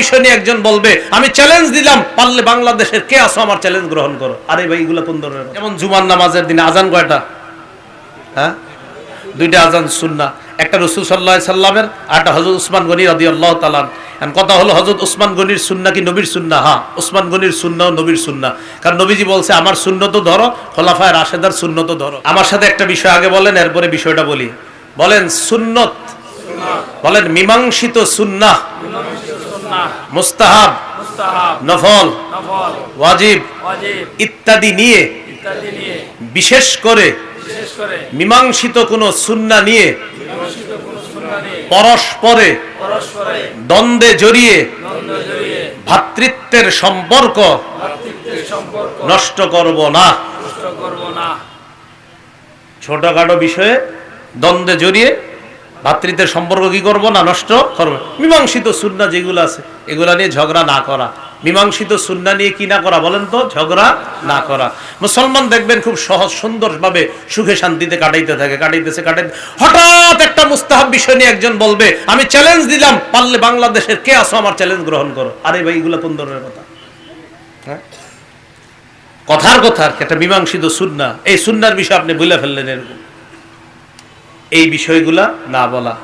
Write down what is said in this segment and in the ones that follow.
বিষয় নিয়ে একজন বলবে, আমি চ্যালেঞ্জ দিলাম, পারলে বাংলাদেশের কে আসো আমার চ্যালেঞ্জ গ্রহণ করো? আরে ভাই, এগুলো কোন ধরনের যেমন জুমার নামাজের দিনে আজান কয়টা? হ্যাঁ? দুইটা আজান সুন্না একটা রসুল সাল্লাহ সাল্লামের, আর একটা হজরত উসমান গনি রদি আল্লাহ তালান এখন কথা হলো হজরত উসমান গনির সুন্না কি নবীর সুন্না হ্যাঁ উসমান গনির সুন্না নবীর সুন্না কারণ নবীজি বলছে, আমার শূন্য তো ধরো, খোলাফায় রাশেদার শূন্য তো ধরো। আমার সাথে একটা বিষয় আগে বলেন, এরপরে বিষয়টা বলি। বলেন, সুন্নত? বলেন, মীমাংসিত সুন্না মুস্তাহাব। নফল ওয়াজিব ইত্যাদি নিয়ে বিশেষ করে মীমাংসিত কোন সুন্না নিয়ে পরস্পরে দ্বন্দ্বে জড়িয়ে ভ্রাতৃত্বের সম্পর্ক নষ্ট করব না। ছোটখাটো বিষয়ে দ্বন্দ্বে জড়িয়ে ভাতৃত্বের সম্পর্ক কি করব না নষ্ট করব? মীমাংসিত সুন্না যেগুলো আছে, এগুলা নিয়ে ঝগড়া না করা। মীমাংসিত সুন্না নিয়ে কি না করা বলেন তো? ঝগড়া না করা। মুসলমান দেখবেন খুব সহজ, সুন্দরভাবে সুখে শান্তিতে কাটাইতে থাকে, কাটাইতেছে, কাটাইতে হঠাৎ একটা মুস্তাহাব বিষয় নিয়ে একজন বলবে, আমি চ্যালেঞ্জ দিলাম, পারলে বাংলাদেশের কে আসো আমার চ্যালেঞ্জ গ্রহণ করো? আরে ভাই, এগুলো কোন ধরনের কথা? হ্যাঁ? কথার কথা একটা মীমাংসিত সুন্না। এই সুন্নার বিষয় আপনি বলে ফেললেন এরকম। এই বিষয়গুলা না বলা।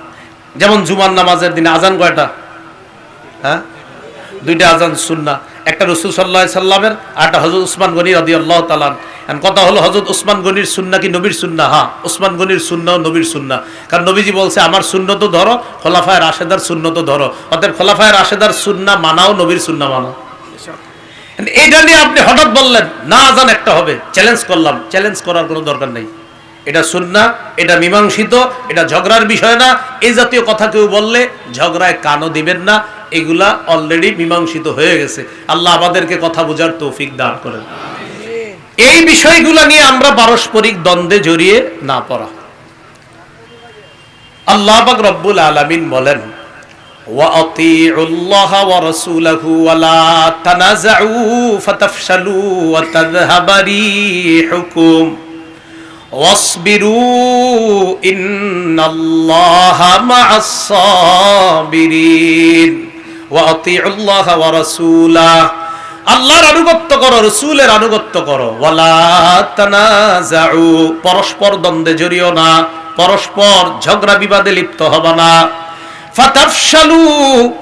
যেমন জুমার নামাজের দিনে আজান কয়টা? হ্যাঁ? দুইটা আজান সুন্না একটা রসুল সাল্লাহ সাল্লামের, আর একটা হজরত উসমান গনি রদি আল্লাহ তালান এখন কথা হলো হজরত উসমান গনির সুন্না কি নবীর সুন্না হ্যাঁ উসমান গনির সুন্না নবীর সুন্না কারণ নবীজি বলছে, আমার শূন্য তো ধরো, খোলাফায় রাশেদার শূন্য তো ধরো। অতএব খোলাফায় রাশেদার সুন্না মানাও, নবীর সুন্না মানাও। এইটা নিয়ে আপনি হঠাৎ বললেন, না, আজান একটা হবে। চ্যালেঞ্জ করলাম। চ্যালেঞ্জ করার কোনো দরকার নেই। এটা সুন্না এটা মীমাংসিত এটা ঝগড়ার বিষয় না এই জাতীয় কথা কেউ বললে ঝগড়ায় কানও দিবেন না এগুলা অলরেডি মীমাংসিত হয়ে গেছে আল্লাহ আমাদেরকে কথা বোঝার তৌফিক দান করেন এই বিষয়গুলো নিয়ে আমরা পারস্পরিক দ্বন্দ্বে জড়িয়ে না পড়া আল্লাহ পাক রব্বুল আলামিন বলেন وأطيعوا الله ورسوله ولا تنازعوا فتفشلوا وتذهب ريحكم واصبروا إن الله مع الصابرين وأطيعوا الله ورسوله আল্লাহর আনুগত্য করো রসুলের আনুগত্য করো ওয়ালা তানাজাউ পরস্পর দ্বন্দ্বে জড়িও না পরস্পর ঝগড়া বিবাদে লিপ্ত হবা না ফাতাফশালু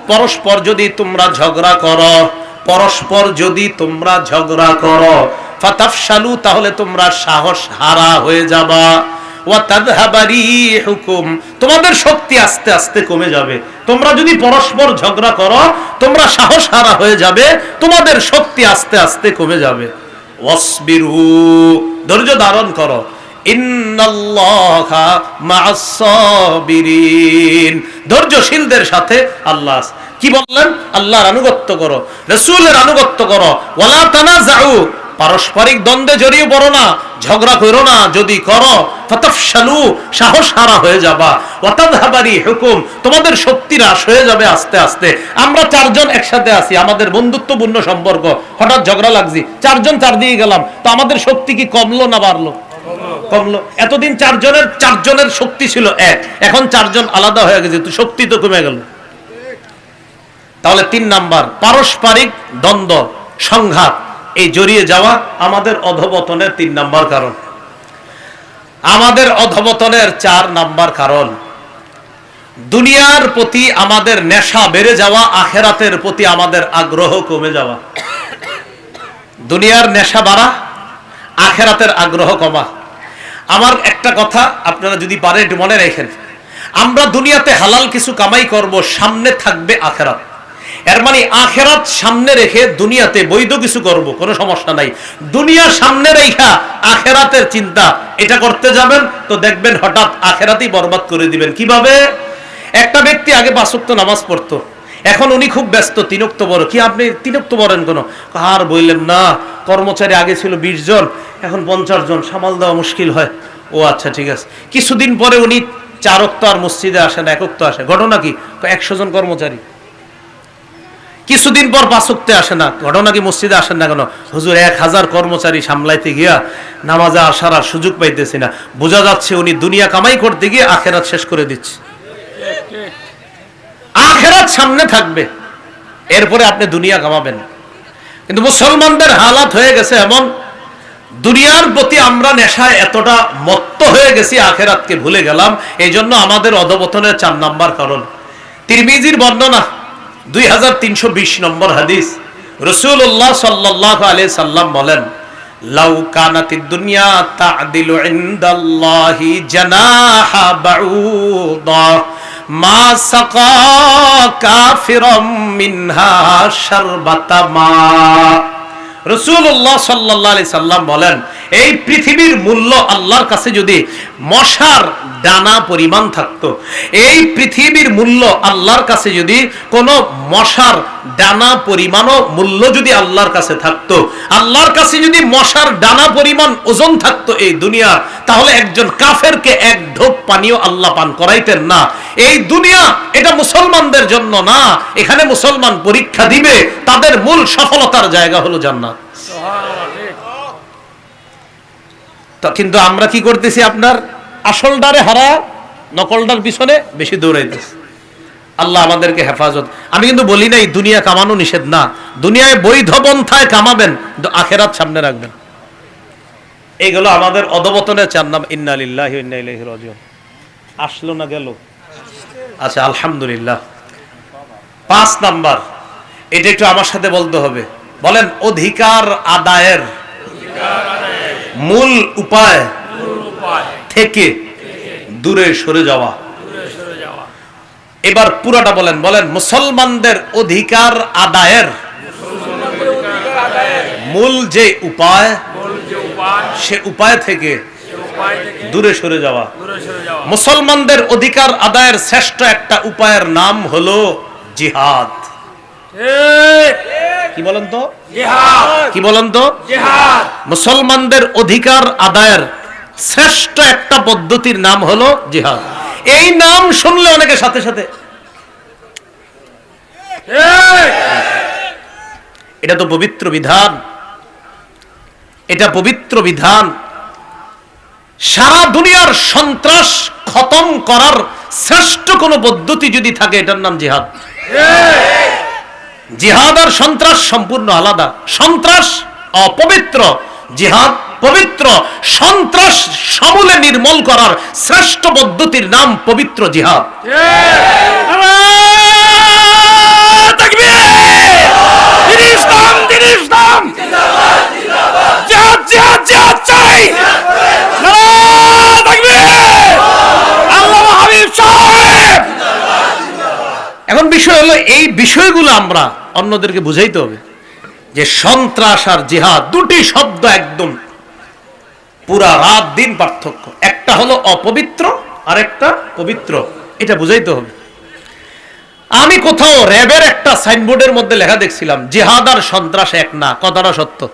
পরস্পর যদি তোমরা ঝগড়া করো পরস্পর যদি তোমরা ঝগড়া করো ফাতাফশালু, তাহলে তোমরা সাহস হারা হয়ে যাবা। তোমাদের শক্তি আস্তে আস্তে কমে যাবে। তোমরা যদি পরস্পর ঝগড়া করো, তোমরা সাহস হারা হয়ে যাবে, তোমাদের শক্তি আস্তে আস্তে কমে যাবে। ধৈর্য ধারণ করো। ধৈর্যশীলদের সাথে আল্লাহ। কি বললেন? আল্লাহর আনুগত্য করো। রাসূলের আনুগত্য করো। ওয়ালা তানাজাউ পারস্পরিক দ্বন্দ্বে জড়িয়ে পড়ো না, ঝগড়া করো না, যদি করো, ফাতাফশালু সাহস হারা হয়ে যাবা। ওয়াতাদহাবারি হুকুম, তোমাদের শক্তি হ্রাস হয়ে যাবে আস্তে আস্তে। আমরা চারজন একসাথে আছি, আমাদের বন্ধুত্বপূর্ণ সম্পর্ক। হঠাৎ ঝগড়া লাগছি, চারজন চার দিয়ে গেলাম, তো আমাদের শক্তি কি কমলো না বাড়লো? কমলো। এতদিন চারজনের চারজনের শক্তি ছিল এক, এখন চারজন আলাদা হয়ে গেছে, তো শক্তি তো কমে গেল। তাহলে তিন নাম্বার, পারস্পরিক দ্বন্দ্ব, সংঘাত। এই জড়িয়ে যাওয়া আমাদের অধবতনের তিন নাম্বার কারণ। আমাদের অধবতনের চার নাম্বার কারণ, দুনিয়ার প্রতি আমাদের নেশা বেড়ে যাওয়া, আখেরাতের প্রতি আমাদের আগ্রহ কমে যাওয়া। দুনিয়ার নেশা বাড়া, আখেরাতের আগ্রহ কমা। আমার একটা কথা আপনারা যদি পারেন মনে রাখেন। আমরা দুনিয়াতে হালাল কিছু কামাই করব, সামনে থাকবে আখেরাত। এর মানে আখেরাত সামনে রেখে দুনিয়াতে বৈধ কিছু করব, কোনো সমস্যা নাই। দুনিয়া সামনে রেখা আখেরাতের চিন্তা, এটা করতে যাবেন তো দেখবেন হঠাৎ আখেরাতই বরবাদ করে দিবেন। কীভাবে? একটা ব্যক্তি আগে বাসক্ত নামাজ পড়তো, এখন উনি খুব ব্যস্ত তিনক্ত বড় কি আপনি তিনক্ত বলেন কোনো? আর বললেন, না, কর্মচারী আগে ছিল বিশ জন, এখন পঞ্চাশ জন, সামাল দেওয়া মুশকিল হয়। ও আচ্ছা ঠিক আছে। কিছুদিন পরে উনি চারক্ত আর মসজিদে আসে না একক্ত আসে। ঘটনা কি? একশো জন কর্মচারী। কিছুদিন পর পাঁচক্তে আসে না। ঘটনা কি মসজিদে আসেন না কেন? হুজুর, এক হাজার কর্মচারী সামলাইতে গিয়া নামাজে আসার আর সুযোগ পাইতেছি না। বোঝা যাচ্ছে উনি দুনিয়া কামাই করতে গিয়ে আখেরাত শেষ করে দিচ্ছে। আখেরাত সামনে থাকবে। এরপরে আপনি দুনিয়া কামাবেন। কিন্তু মুসলমানদের হালাত হয়ে গেছে এমন, দুনিয়ার প্রতি আমরা নেশায় এতটা মত্ত হয়ে গেছি, আখেরাতকে ভুলে গেলাম। এই জন্য আমাদের অধপতনের চার নাম্বার কারণ। তিরমিজির বর্ণনা দুই হাজার তিনশো বিশ নম্বর হাদিস। রসুল্লাহ সাল্লাহ আলি সাল্লাম বলেন, লাউ কানাতি দুনিয়া তাদিলু ইনদাল্লাহি জানাহা বাউদা, মা সাকা কাফিরাম মিনহা শারবাতা রসুল্লাহ সাল্লাহ সাল্লাম বলেন, এই পৃথিবীর মূল্য আল্লাহর কাছে যদি মশার পরিমাণ থাকতো, এই পৃথিবীর মূল্য আল্লাহর কাছে যদি কোনো মশার পরিমাণও মূল্য যদি আল্লাহর কাছে থাকতো, আল্লাহর কাছে যদি মশার পরিমাণ ওজন থাকতো এই দুনিয়া, তাহলে একজন কাফেরকে এক ঢোক পানিও আল্লাহ পান করাইতেন না। এই দুনিয়া এটা মুসলমানদের জন্য না, এখানে মুসলমান পরীক্ষা দিবে, তাদের মূল সফলতার জায়গা হলো জান্নাত। তো কিন্তু আমরা কি করতেছি আপনার? আসল ডারে হারা নকলটার পিছনে বেশি দৌড়াইতেছি। আল্লাহ আমাদেরকে হেফাজত। আমি কিন্তু বলি নাই, দুনিয়া কামানো নিষেধ না। দুনিয়ায় বৈধ পন্থায় কামাবেন, কিন্তু আখেরাত সামনে রাখবেন। এইগুলো আমাদের অধবতনের চার নাম, ইন্না লিল্লাহি ওয়া ইন্না ইলাইহি রাজিউন। আসলো না গেল? আচ্ছা আলহামদুলিল্লাহ। পাঁচ নাম্বার, এটা একটু আমার সাথে বলতে হবে। বলেন, অধিকার আদায়ের মূল উপায় থেকে দূরে সরে যাওয়া। এবার পুরাটা বলেন বলেন, মুসলমানদের অধিকার আদায়ের মূল যে উপায়, সে উপায় থেকে দূরে সরে যাওয়া। মুসলমানদের অধিকার আদায়ের শ্রেষ্ঠ একটা উপায়ের নাম হলো জিহাদ। কি বলেন তো? কি বলেন তো? মুসলমানদের অধিকার আদায়ের শ্রেষ্ঠ একটা পদ্ধতির নাম হলো জিহাদ। এই নাম শুনলে অনেকে সাথে সাথে এটা তো পবিত্র বিধান। এটা পবিত্র বিধান। সারা দুনিয়ার সন্ত্রাস খতম করার শ্রেষ্ঠ কোন পদ্ধতি যদি থাকে এটার নাম জিহাদ। জিহাদ আর সন্ত্রাস সম্পূর্ণ আলাদা। সন্ত্রাস অপবিত্র জিহাদ পবিত্র সন্ত্রাস সমূলে নির্মূল করার শ্রেষ্ঠ পদ্ধতির নাম পবিত্র জিহাদ। হলো এই বিষয়গুলো আমরা অন্যদেরকে বুঝাইতে হবে। যে সন্ত্রাস আর জিহাদ দুটি শব্দ একদম। পুরা রাত দিন পার্থক্য। একটা হলো অপবিত্র আর একটা পবিত্র। এটা বুঝাইতে হবে। আমি কোথাও র্যাবের একটা সাইনবোর্ডের মধ্যে লেখা দেখছিলাম, জিহাদ আর সন্ত্রাস এক না। কথাটা সত্য?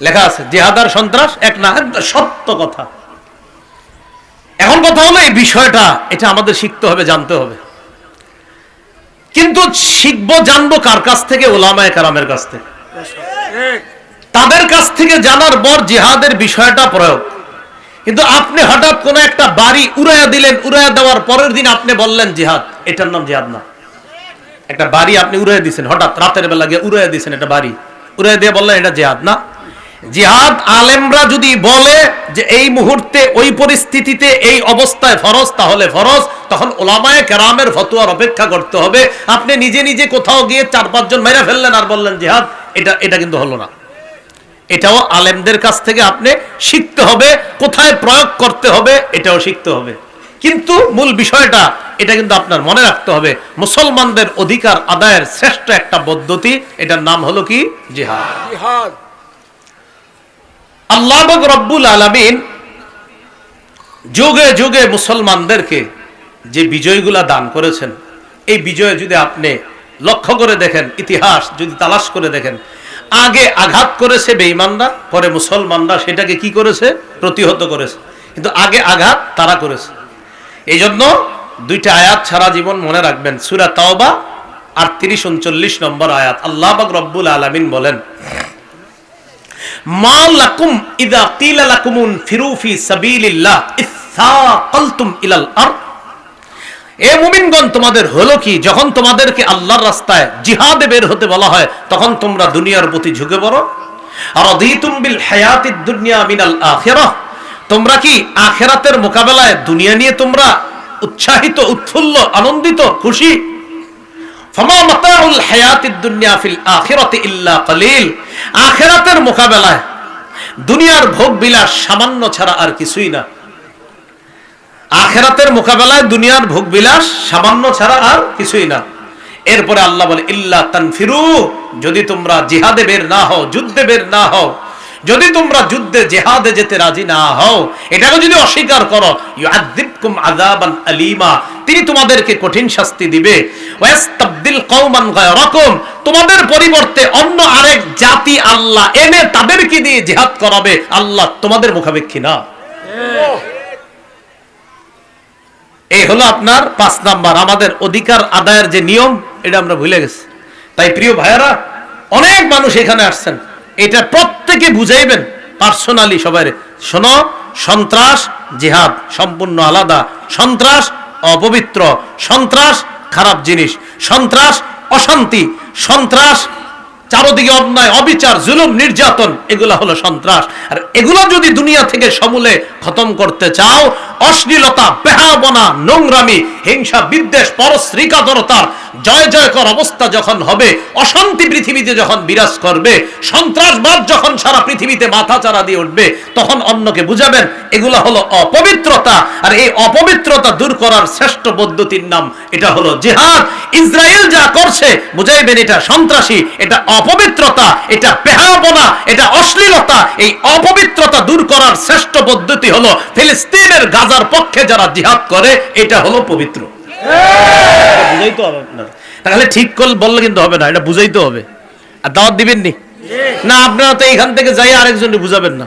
লেখা আছে, জিহাদ আর সন্ত্রাস এক না। একদম সত্য কথা। এখন কথা হলো এই বিষয়টা, এটা আমাদের শিখতে হবে, জানতে হবে। কিন্তু শিখব, জানব কার কাছ থেকে? ওলামায় কারামের কাছ থেকে। তাদের কাছ থেকে জানার পর জিহাদের বিষয়টা প্রয়োগ। কিন্তু আপনি হঠাৎ কোন একটা বাড়ি উড়াইয়া দিলেন, উড়াইয়া দেওয়ার পরের দিন আপনি বললেন, জিহাদ, এটার নাম জিহাদ না। একটা বাড়ি আপনি উড়াইয়া দিয়েছেন হঠাৎ রাতের বেলা গিয়ে উড়াইয়া দিয়েছেন একটা বাড়ি। উড়াইয়া দিয়ে বললেন, এটা জিহাদ না। জিহাদ আলেমরা যদি বলে যে এই মুহূর্তে ওই পরিস্থিতিতে এই অবস্থায় ফরজ, তাহলে ফরজ। তখন ওলামায় কেরামের ফতুয়ার অপেক্ষা করতে হবে। আপনি নিজে নিজে কোথাও গিয়ে চার, পাঁচজন মেরে ফেললেন আর বললেন, জিহাদ, এটা এটা কিন্তু হলো না। এটাও আলেমদের কাছ থেকে আপনি শিখতে হবে, কোথায় প্রয়োগ করতে হবে, এটাও শিখতে হবে। কিন্তু মূল বিষয়টা, এটা কিন্তু আপনার মনে রাখতে হবে। মুসলমানদের অধিকার আদায়ের শ্রেষ্ঠ একটা পদ্ধতি, এটার নাম হলো কি? জিহাদ। আল্লাহ রব্বুল আলমিন যুগে যুগে মুসলমানদেরকে যে বিজয়গুলা দান করেছেন, এই বিজয় যদি আপনি লক্ষ্য করে দেখেন, ইতিহাস যদি তালাশ করে দেখেন, আগে আঘাত করেছে বেঈমানরা, পরে মুসলমানরা সেটাকে কি করেছে? প্রতিহত করেছে। কিন্তু আগে আঘাত তারা করেছে। এই জন্য দুইটা আয়াত ছাড়া জীবন মনে রাখবেন। সুরা তাওবা আর তিরিশ, উনচল্লিশ নম্বর আয়াত। আল্লাহ রব্বুল আলমিন বলেন তোমাদের হলো কি? যখন তোমাদেরকে আল্লাহর রাস্তায় জিহাদে বের হতে বলা হয়, তখন তোমরা দুনিয়ার প্রতি ঝুঁকে পড়ো। আর বিল দুনিয়া মিনাল তোমরা কি আখেরাতের মোকাবেলায় দুনিয়া নিয়ে তোমরা উৎসাহিত, উৎফুল্ল, আনন্দিত, খুশি? আখিরাতের মোকাবেলায় দুনিয়ার ভোগ বিলাস সামান্য ছাড়া আর কিছুই না। আখেরাতের মোকাবেলায় দুনিয়ার ভোগ বিলাস সামান্য ছাড়া আর কিছুই না। এরপরে আল্লাহ বলে, ইল্লা তানফিরু, যদি তোমরা জিহাদে বের না হও, যুদ্ধে বের না হও, যদি তোমরা যুদ্ধে জেহাদে যেতে রাজি না হও, এটাকে যদি অস্বীকার করো, ইউআযিবকুম আযাবান আলীমা, তিনি তোমাদেরকে কঠিন শাস্তি দিবে। তোমাদের পরিবর্তে অন্য আরেক জাতি আল্লাহ এনে তাদেরকে দিয়ে জিহাদ করাবে, আল্লাহ তোমাদের মুখাপেক্ষী না। এই হলো আপনার পাঁচ নাম্বার। আমাদের অধিকার আদায়ের যে নিয়ম, এটা আমরা ভুলে গেছি। তাই প্রিয় ভাইয়ারা, অনেক মানুষ এখানে আসছেন। এটা প্রত্যেকে বুঝাইবেন পার্সোনালি সবাই শোনো, সন্ত্রাস, জিহাদ সম্পূর্ণ আলাদা। সন্ত্রাস, অপবিত্র। সন্ত্রাস খারাপ জিনিস। সন্ত্রাস অশান্তি। সন্ত্রাস চারদিকে অন্যায়, অবিচার, জুলুম, নির্যাতন, এগুলা হলো সন্ত্রাস। আর এগুলো যদি দুনিয়া থেকে সমূলে খতম করতে চাও, অশ্লীলতা বেহাবনা নোংরামি, হিংসা, বিদ্বেষ, পরশ্রীকাতরতার জয় জয়কর অবস্থা যখন হবে, অশান্তি পৃথিবীতে যখন বিরাজ করবে, সন্ত্রাসবাদ যখন সারা পৃথিবীতে মাথা চারা দিয়ে উঠবে, তখন অন্যকে বুঝাবেন, এগুলা হলো অপবিত্রতা। আর এই অপবিত্রতা দূর করার শ্রেষ্ঠ পদ্ধতির নাম, এটা হলো জেহাদ। ইসরায়েল যা করছে, বুঝাইবেন এটা সন্ত্রাসী, এটা অপবিত্রতা, এটা বেহাবনা এটা অশ্লীলতা, এই অপবিত্রতা দূর করার শ্রেষ্ঠ পদ্ধতি হলো ফিলিস্তিনের গাজার পক্ষে যারা জিহাদ করে, এটা হলো পবিত্র। তাহলে ঠিক কল বললে কিন্তু হবে না, এটা বুঝাইতে হবে। আর দাওয়াত দিবেননি? না, আপনারা তো এখান থেকে যাই আরেকজনকে বুঝাবেন না।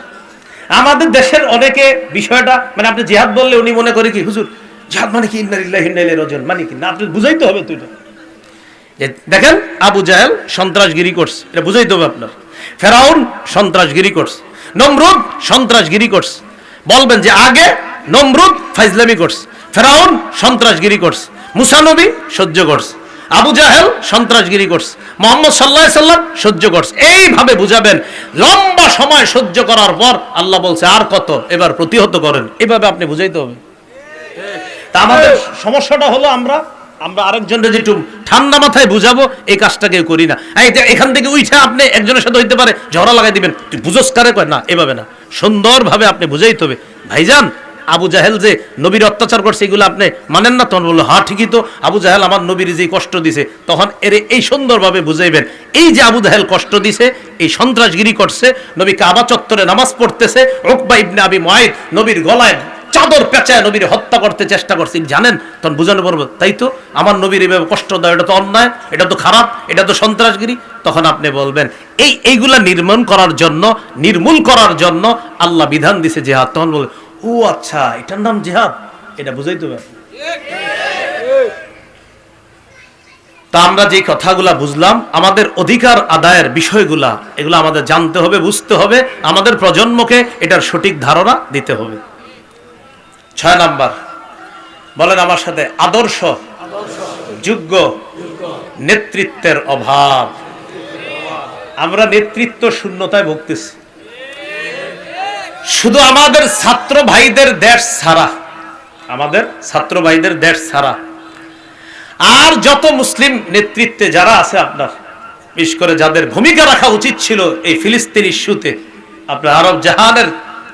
আমাদের দেশের অনেকে বিষয়টা মানে আপনি জিহাদ বললে উনি মনে করে কি, হুজুর, জিহাদ মানে কি? ইন্নালিল্লাহি ইন্না ইলাইহি রাজিউন। মানে কি? না, আপনি বুঝাইতে হবে তো এটা। যে দেখেন আবু জাহেল সন্ত্রাসগিরি করছে। এটা বুঝাইতে হবে আপনার। ফেরাউন সন্ত্রাসগিরি করছে। নমরুদ সন্ত্রাসগিরি করছে। বলবেন যে আগে নমরুদ ফাইজলামি করছে। ফেরাউন সন্ত্রাসগিরি করছে। মুসানবী সহ্য করছে। আবু জাহেল সন্ত্রাসগিরি করছে। মোহাম্মদ সাল্লাহ সাল্লাম সহ্য করছে। এইভাবে বুঝাবেন লম্বা সময় সহ্য করার পর আল্লাহ বলছে আর কত? এবার প্রতিহত করেন। এভাবে আপনি বুঝাইতে হবে। তা আমাদের সমস্যাটা হলো আমরা আমরা আরেকজনের যেটু ঠান্ডা মাথায় বুঝাবো, এই কাজটা কেউ করি না। এখান থেকে উইঠা আপনি একজনের সাথে হইতে পারে, ঝগড়া লাগাই দিবেন। তুই বুঝোস কারে কয়? না, এভাবে না। সুন্দরভাবে আপনি বুঝাইতে হবে। ভাইজান, আবু জাহেল যে নবীর অত্যাচার করছে, এগুলো আপনি মানেন না? তখন বলল হ্যাঁ ঠিকই তো। আবু জাহেল আমার নবীর যে কষ্ট দিছে, তখন এর এই সুন্দরভাবে বুঝাইবেন। এই যে আবু জাহেল কষ্ট দিছে, এই সন্ত্রাসগিরি করছে, নবী কাবা চত্বরে নামাজ পড়তেছে রোকবা ইবনে আবি ময়েদ নবীর গলায় চাদর পেঁচায় নবীর হত্যা করতে চেষ্টা করছে জানেন? তখন বুঝানো পারব তাই তো? আমার নবীর এভাবে কষ্ট দেয়, এটা তো অন্যায়, এটা তো খারাপ, এটা তো সন্ত্রাসগিরি। তখন আপনি বলবেন, এই, এইগুলা নির্মূল করার জন্য, নির্মূল করার জন্য আল্লাহ বিধান দিছে জেহাদ। তখন বলে ও আচ্ছা এটার নাম জেহাদ? এটা বুঝাইতে হবে। তা আমরা যে কথাগুলা বুঝলাম, আমাদের অধিকার আদায়ের বিষয়গুলা, এগুলো আমাদের জানতে হবে, বুঝতে হবে, আমাদের প্রজন্মকে এটার সঠিক ধারণা দিতে হবে। ছয় নাম্বার। বলেন আমার সাথে আদর্শ, যোগ্য নেতৃত্বের অভাব। আমরা নেতৃত্ব শূন্যতায় ভুগতেছি। শুধু আমাদের ছাত্র ভাইদের দেশ ছাড়া, আমাদের ছাত্র ভাইদের দেশ ছাড়া। আর যত মুসলিম নেতৃত্বে যারা আছে আপনার, বিশেষ করে যাদের ভূমিকা রাখা উচিত ছিল এই ফিলিস্তিন ইস্যুতে, আপনার আরব জাহানের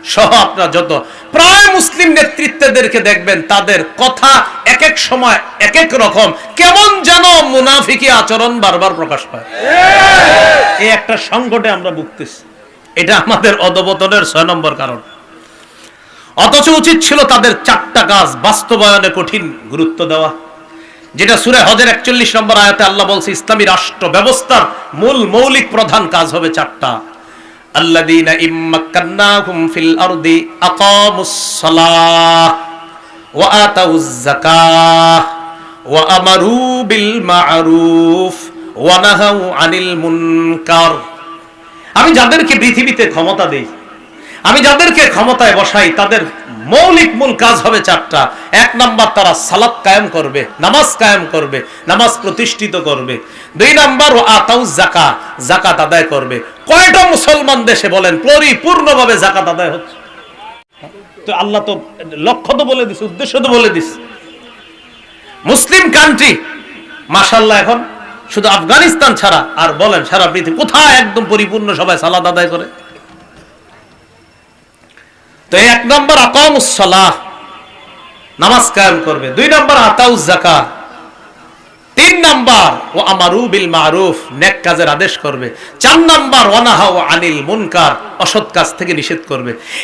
সহ আপনার যত। প্রায় মুসলিম নেতৃত্বদেরকে দেখবেন তাদের কথা এক এক সময় এক এক রকম। কেমন যেন মুনাফিকি আচরণ বারবার প্রকাশ পায়। এই একটা সংকটে আমরা ভুগতেছি। এটা আমাদের অধবতনের ছয় নম্বর কারণ। অথচ উচিত ছিল তাদের চারটা কাজ বাস্তবায়নে কঠিন গুরুত্ব দেওয়া। যেটা সুরে হজের একচল্লিশ নম্বর আয়াতে আল্লাহ বলছে ইসলামী রাষ্ট্র ব্যবস্থার মূল মৌলিক প্রধান কাজ হবে চারটা। ওয়া ওয়া আমি যাদেরকে পৃথিবীতে ক্ষমতা দেই আমি যাদেরকে ক্ষমতায় বসাই তাদের মৌলিক মূল কাজ হবে চারটা। এক নাম্বার তারা সালাত কায়েম করবে, নামাজ কায়েম করবে, নামাজ প্রতিষ্ঠিত করবে। দুই নাম্বার ও আতাউ জাকা জাকাত আদায় করবে। কয়টা মুসলমান দেশে বলেন, পরিপূর্ণভাবে জাকাত আদায় হচ্ছে? তো আল্লাহ তো লক্ষ্য তো বলে দিস উদ্দেশ্য তো বলে দিস মুসলিম কান্ট্রি মাশাল্লাহ এখন শুধু আফগানিস্তান ছাড়া আর বলেন সারা পৃথিবী কোথায় একদম পরিপূর্ণ সবাই সালাদ আদায় করে? তো এক নম্বর আকামুসলাহ নামাজ কায়েম করবে। দুই নম্বর আতাউ জাকা তিন নাম্বার ও আমারু বিল মারুফ, নেক কাজের আদেশ করবে। চার নাম্বার ওয়ানাহা ও আনিল মুনকার, অসৎ কাজ থেকে নিষেধ করবে।